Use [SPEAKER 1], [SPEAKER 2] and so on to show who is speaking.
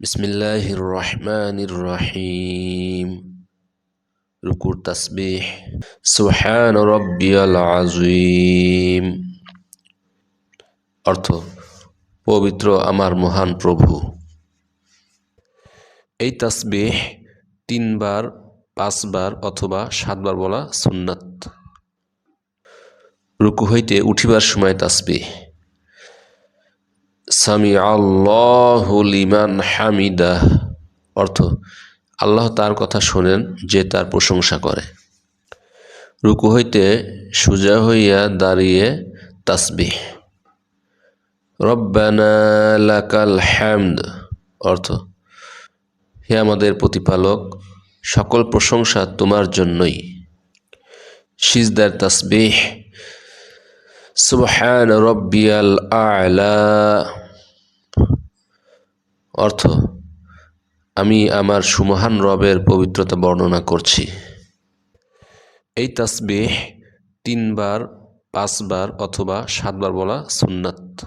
[SPEAKER 1] বিসমিল্লাহির রহমানির রহিম রুকুর তাসবিহ সুবহান রব্বিয়াল আযীম অর্থ পবিত্র আমার মহান প্রভু। এই তাসবিহ তিনবার, পাঁচবার অথবা সাতবার বলা সুন্নাত। রুকু হইতে উঠিবার সময় তাসবিহ সামি আল্লাহ হামিদাহ। অর্থ, আল্লাহ তার কথা শোনেন, যে তার প্রশংসা করে। রুকু হইতে সুজা হইয়া দাঁড়িয়ে তাসবিহ। রব্বানা হ্যামদ অর্থ, হে আমাদের প্রতিপালক, সকল প্রশংসা তোমার জন্যই। সিজদার তাসবিহ। সুবহান রব্বিয়াল আলা। অর্থ, আমি আমার সুমহান রবের পবিত্রতা বর্ণনা করছি। এই তাসবিহ তিনবার, পাঁচবার অথবা সাতবার বলা সুন্নাত।